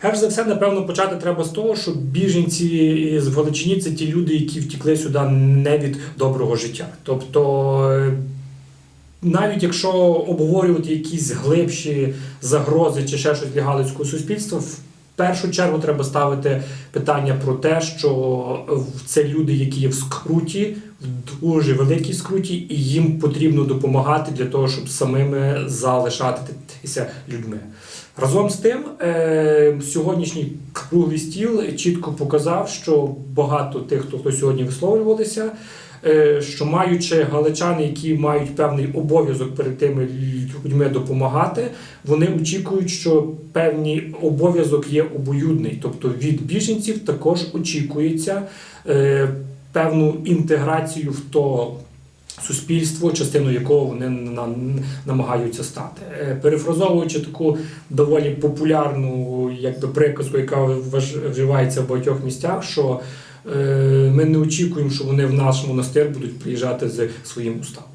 Перш за все, напевно, почати треба з того, що біженці з Галичині це ті люди, які втікли сюди не від доброго життя. Тобто, е, навіть якщо обговорювати якісь глибші загрози чи ще щось для галицького суспільства, першу чергу треба ставити питання про те, що це люди, які є в скруті, в дуже великій скруті, і їм потрібно допомагати для того, щоб самими залишатися людьми. Разом з тим, е, сьогоднішній круглий стіл чітко показав, що багато тих, хто, хто сьогодні висловлювалися, е, що маючи галичани, які мають певний обов'язок перед тими людьми допомагати, вони очікують, що певний обов'язок є обоюдний. Тобто від біженців також очікується е, певну інтеграцію в то суспільство, частиною якого вони на- намагаються стати. Е, Перефразовуючи таку доволі популярну якби, приказку, яка вживається в багатьох місцях, що е, ми не очікуємо, що вони в наш монастир будуть приїжджати з своїм уставом.